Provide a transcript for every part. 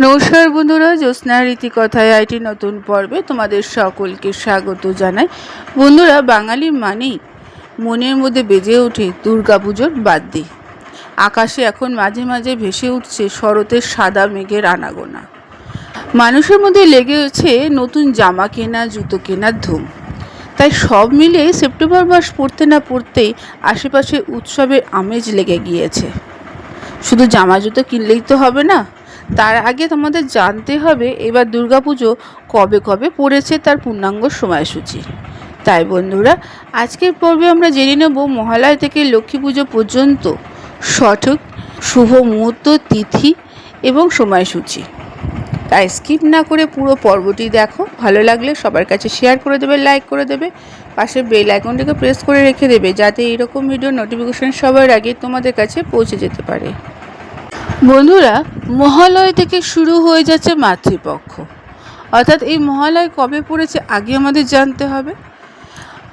নমস্কার বন্ধুরা, জ্যোৎস্না রীতি কথায় আইটি নতুন পর্বে তোমাদের সকলকে স্বাগত জানাই। বন্ধুরা, বাঙালি মানেই মনের মধ্যে বেজে ওঠে দুর্গাপুজোর বাদ্যি। আকাশে এখন মাঝে মাঝে ভেসে উঠছে শরতের সাদা মেঘের আনাগোনা। মানুষের মধ্যে লেগেছে নতুন জামা কেনা, জুতো কেনার ধুম। তাই সব মিলে সেপ্টেম্বর মাস পড়তে না পড়তেই আশেপাশে উৎসবের আমেজ লেগে গিয়েছে। শুধু জামা জুতো কিনলেই তো হবে না তার আগে তোমাদের জানতে হবে এবার দুর্গাপুজো কবে কবে পড়েছে তার পূর্ণাঙ্গ সময়সূচি। তাই বন্ধুরা, আজকের পর্বে আমরা জেনে নেব মহালয় থেকে লক্ষ্মী পুজো পর্যন্ত সঠিক শুভ মুহূর্ত, তিথি এবং সময়সূচি। তাই স্কিপ না করে পুরো পর্বটি দেখো। ভালো লাগলে সবার কাছে শেয়ার করে দেবে লাইক করে দেবে। পাশে বেল আইকনটিকে প্রেস করে রেখে দেবে, যাতে এরকম ভিডিও নোটিফিকেশন সবার আগে তোমাদের কাছে পৌঁছে যেতে পারে। বন্ধুরা, মহালয় থেকে শুরু হয়ে যাচ্ছে মাতৃপক্ষ। অর্থাৎ এই মহালয় কবে পড়েছে আগে আমাদের জানতে হবে।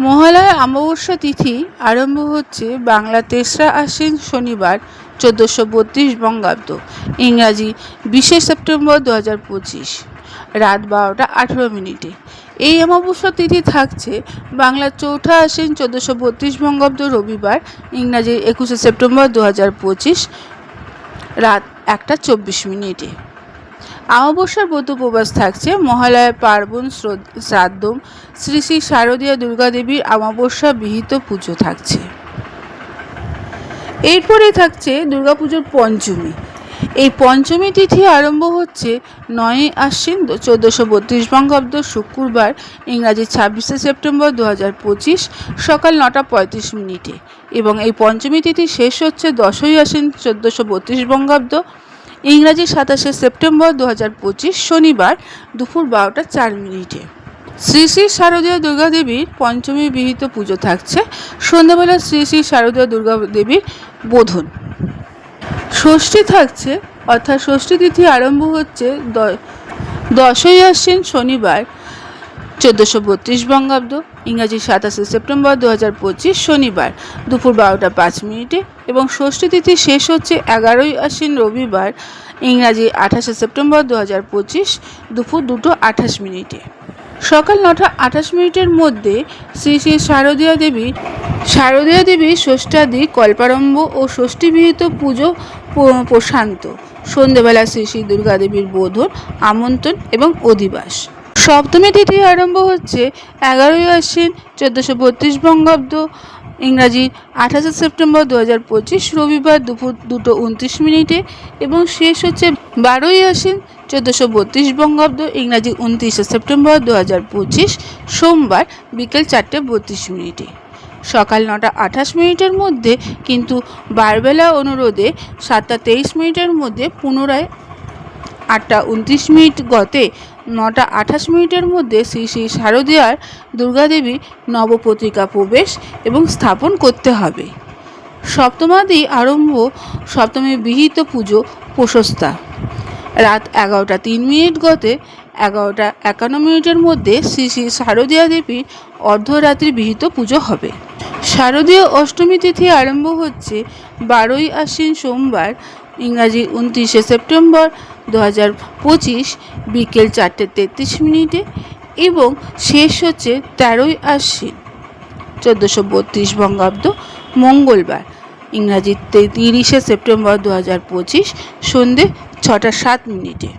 মহালয়া অমাবস্যা তিথি আরম্ভ হচ্ছে বাংলা তেসরা আশ্বিন শনিবার চোদ্দোশো বত্রিশ বঙ্গাব্দ, ইংরাজি বিশে সেপ্টেম্বর দু হাজার পঁচিশ, রাত বারোটা আঠেরো মিনিটে। এই অমাবস্যা তিথি থাকছে বাংলা চৌঠা আশ্বিন চোদ্দোশো বত্রিশ বঙ্গাব্দ রবিবার, ইংরাজি একুশে সেপ্টেম্বর দু হাজার পঁচিশ রাত একটা চব্বিশ মিনিটে। অমাবস্যার ব্রত উপবাস থাকছে মহালয়া পার্বণ শ্রদ- শ্রাদ্ধম। শ্রী শ্রী শারদীয়া দুর্গাদেবীর অমাবস্যা বিহিত পুজো থাকছে। এরপরে থাকছে দুর্গাপুজোর পঞ্চমী। এই পঞ্চমী তিথি আরম্ভ হচ্ছে নয়ই আশ্বিন চোদ্দোশো বত্রিশ বঙ্গাব্দ শুক্রবার, ইংরাজি ছাব্বিশে সেপ্টেম্বর দু হাজার পঁচিশ, সকাল নটা পঁয়ত্রিশ মিনিটে। এবং এই পঞ্চমী তিথি শেষ হচ্ছে দশই আশ্বিন চোদ্দোশো বত্রিশ বঙ্গাব্দ, ইংরাজি সাতাশে সেপ্টেম্বর দু হাজার পঁচিশ, শনিবার দুপুর বারোটা চার মিনিটে। শ্রী শ্রী শারদীয় দুর্গা দেবীর পঞ্চমী বিহিত পুজো থাকছে। সন্ধ্যাবেলা শ্রী শ্রী শারদীয় দুর্গা দেবীর বোধন। ষষ্ঠী থাকছে, অর্থাৎ ষষ্ঠী তিথি আরম্ভ হচ্ছে দশই আশ্বিন শনিবার, চোদ্দোশো বত্রিশ বঙ্গাব্দ, ইংরাজি সাতাশে সেপ্টেম্বর দু হাজার পঁচিশ শনিবার, দুপুর বারোটা পাঁচ মিনিটে এবং ষষ্ঠী তিথি শেষ হচ্ছে এগারোই আশ্বিন রবিবার, ইংরাজি আঠাশে সেপ্টেম্বর দু হাজার পঁচিশ, দুপুর দুটো আঠাশ মিনিটে। সকাল নটা আঠাশ মিনিটের মধ্যে শ্রী শ্রী শারদীয়া দেবী শারদীয়া দেবী ষষ্ঠাদি কল্পারম্ভ ও ষষ্ঠীবিহিত পুজো প্রশান্ত, সন্ধেবেলা শ্রী শ্রী দুর্গা দেবীর বোধন আমন্ত্রণ এবং অধিবাস। সপ্তমী তিথি আরম্ভ হচ্ছে এগারোই আশ্বিন চোদ্দোশো বত্রিশ বঙ্গাব্দ। ইংরাজি আঠাশে সেপ্টেম্বর দু হাজার পঁচিশ রবিবার দুপুর দুটো উনত্রিশ মিনিটে এবং শেষ হচ্ছে বারোই আশ্বিন চোদ্দোশো বত্রিশ বঙ্গাব্দ। ইংরাজি উনত্রিশে সেপ্টেম্বর দু হাজার পঁচিশ সোমবার বিকেল চারটে বত্রিশ মিনিটে। সকাল নটা আঠাশ মিনিটের মধ্যে কিন্তু বারবেলা অনুরোধে সাতটা তেইশ মিনিটের মধ্যে পুনরায় আটটা উনত্রিশ মিনিট গতে নটা আঠাশ মিনিটের মধ্যে শ্রী শ্রী শারদীয়ার দুর্গাদেবী নবপত্রিকা প্রবেশ এবং স্থাপন করতে হবে। সপ্তমাদি আরম্ভ সপ্তমী বিহিত পুজো প্রশস্তা। রাত এগারোটা তিন মিনিট গতে এগারোটা একান্ন মিনিটের মধ্যে শ্রী শ্রী শারদীয়া দেবীর অর্ধরাত্রি বিহিত পুজো হবে। শারদীয় অষ্টমী তিথি আরম্ভ হচ্ছে বারোই আশ্বিন সোমবার, ইংরাজি উনত্রিশে সেপ্টেম্বর দু হাজার পঁচিশ, বিকেল চারটে তেত্রিশ মিনিটে এবং শেষ হচ্ছে তেরোই আশ্বিন, চোদ্দোশো বত্রিশ বঙ্গাব্দ মঙ্গলবার, ইংরাজি তিরিশে সেপ্টেম্বর দু হাজার পঁচিশ সন্ধে ছটা সাত মিনিটে।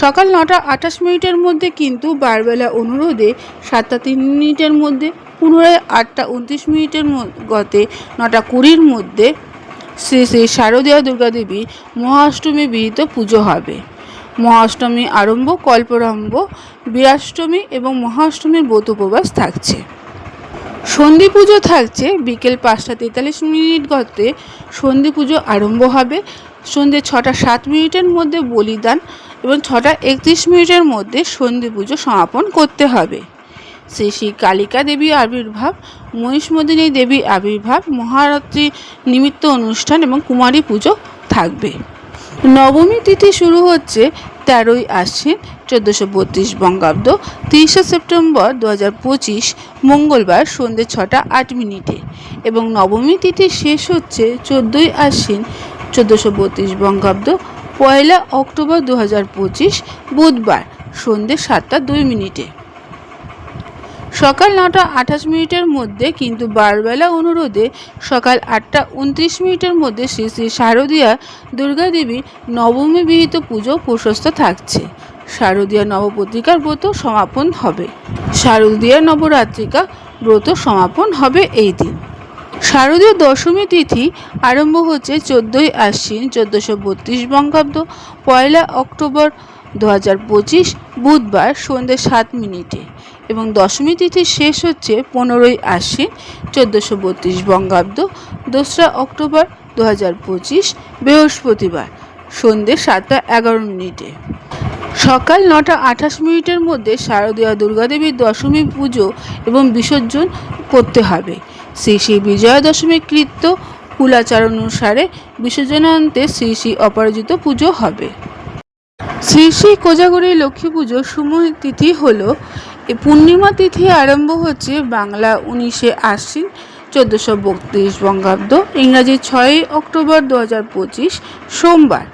সকাল নটা আঠাশ মিনিটের মধ্যে কিন্তু বারবেলা অনুরোধে সাতটা তিন মিনিটের মধ্যে, পুনরায় আটটা উনত্রিশ মিনিটের গতে নটা কুড়ির মধ্যে শ্রী শ্রী শারদীয়া দুর্গাদেবী মহাষ্টমী বিহিত পুজো হবে। মহাষ্টমী আরম্ভ, কল্পরম্ভ, বীরাষ্টমী এবং মহাষ্টমীর ব্রত উপবাস থাকছে। সন্ধি পুজো থাকছে বিকেল পাঁচটা তেতাল্লিশ মিনিট গতে সন্ধি পুজো আরম্ভ হবে। সন্ধে ছটা সাত মিনিটের মধ্যে বলিদান এবং ছটা একত্রিশ মিনিটের মধ্যে সন্ধি পুজো সমাপন করতে হবে। শ্রী শ্রী কালিকা দেবী আবির্ভাব মহিষমদিনী দেবী আবির্ভাব, মহারাত্রি নিমিত্ত অনুষ্ঠান এবং কুমারী পুজো থাকবে। নবমী তিথি শুরু হচ্ছে তেরোই আশ্বিন, চোদ্দোশো বত্রিশ বঙ্গাব্দ, তিরিশে সেপ্টেম্বর দু হাজার পঁচিশ, মঙ্গলবার সন্ধ্যে ছটা আট মিনিটে এবং নবমী তিথি শেষ হচ্ছে চোদ্দোই আশ্বিন, চোদ্দোশো বত্রিশ বঙ্গাব্দ পয়লা অক্টোবর দু হাজার পঁচিশ, বুধবার সন্ধ্যে সাতটা দুই মিনিটে। সকাল নটা আঠাশ মিনিটের মধ্যে কিন্তু বারবেলা অনুরোধে সকাল আটটা উনত্রিশ মিনিটের মধ্যে শ্রী শ্রী শারদীয়া দুর্গাদেবী নবমী বিহিত পুজো প্রশস্ত থাকছে। শারদীয়া নবপত্রিকার ব্রত সমাপন হবে। শারদীয়া নবরাত্রিকা ব্রত সমাপন হবে এই দিন। শারদীয় দশমী তিথি আরম্ভ হচ্ছে চোদ্দোই আশ্বিন চোদ্দোশো বত্রিশ বঙ্গাব্দ, পয়লা অক্টোবর দু হাজার পঁচিশ বুধবার সন্ধ্যে সাত মিনিটে এবং দশমী তিথি শেষ হচ্ছে পনেরোই আশ্বিন চোদ্দোশো বত্রিশ বঙ্গাব্দ, দোসরা অক্টোবর দু হাজার পঁচিশ বৃহস্পতিবার সন্ধ্যে সাতটা এগারো মিনিটে। সকাল নটা আঠাশ মিনিটের মধ্যে শারদীয়া দুর্গাদেবীর দশমী পুজো এবং বিসর্জন করতে হবে। শ্রী শ্রী বিজয়া দশমী কৃত্য কুলাচার অনুসারে বিসর্জনান্তে শ্রী শ্রী অপরাজিত পুজো হবে। শ্রী শ্রী কোজাগরী লক্ষ্মী পুজোর সময় তিথি হল। পূর্ণিমা তিথি আরম্ভ হচ্ছে বাংলা উনিশে আশ্বিন চোদ্দোশো বত্রিশ বঙ্গাব্দ ইংরাজি ছয়ই অক্টোবর দু হাজার পঁচিশ সোমবার।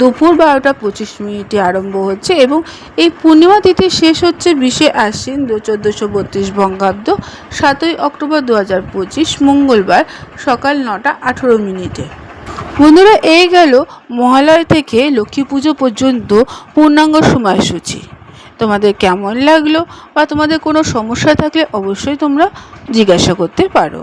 দুপুর বারোটা পঁচিশ মিনিটে আরম্ভ হচ্ছে এবং এই পূর্ণিমা তিথি শেষ হচ্ছে বিশে আশ্বিন দু চোদ্দোশো বত্রিশ বঙ্গাব্দ সাতই অক্টোবর দু হাজার পঁচিশ মঙ্গলবার সকাল নটা আঠেরো মিনিটে। বন্ধুরা এই গেল মহালয় থেকে লক্ষ্মী পুজো পর্যন্ত পূর্ণাঙ্গ সময়সূচি। তোমাদের কেমন লাগল বা তোমাদের কোনো সমস্যা থাকলে অবশ্যই তোমরা জিজ্ঞাসা করতে পারো।